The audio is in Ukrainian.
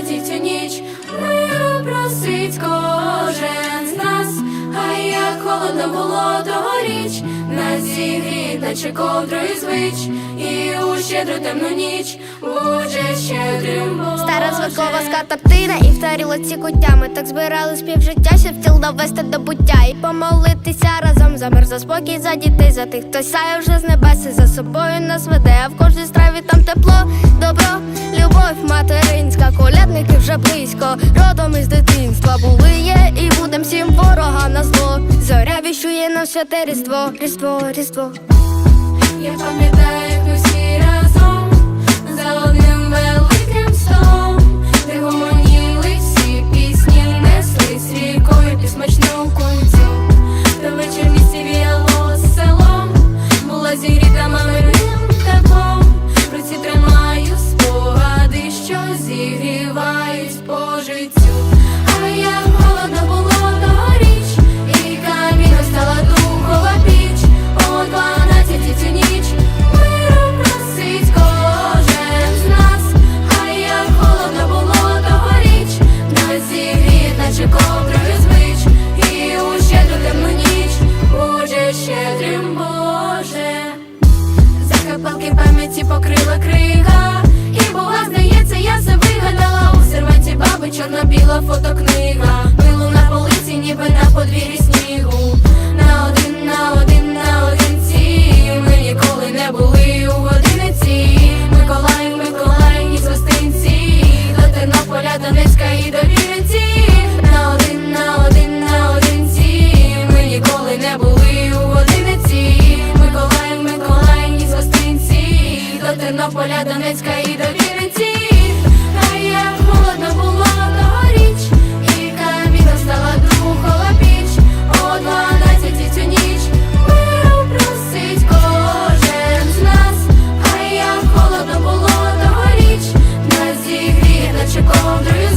дванадцятій цю ніч миру просить кожен з нас, а як холодно було тогоріч, нас зігріт, наче ковдрою звич, і у щедру темну ніч буде щедрим Бог. Стара звикова скатертина і в тарілоці куттями. Так збирали співжиття, щоб тіл довести до буття. І помолитися разом за за спокій, за дітей, за тих, хто сяє вже з небес і за собою нас веде, а в кожній страві там тепло, добро, любов материнська, колядники вже близько, родом із дитинства були, є і будем всім ворога на зло. Зоря віщує нам святе різдво, різдво, різдво. Я пам'ятаю, баби чорно-біла фотокнига. Пилу на полиці, ніби на подвір'ї снігу. На один, на один, на одинці. Ми ніколи не були у годиниці Миколай, Миколай із гостинці До Тернополя, Донецька і до Вінниці. На один, на один, на одинці. Ми ніколи не були у годиниці Миколай, Миколай із гостинці До Тернополя, oldu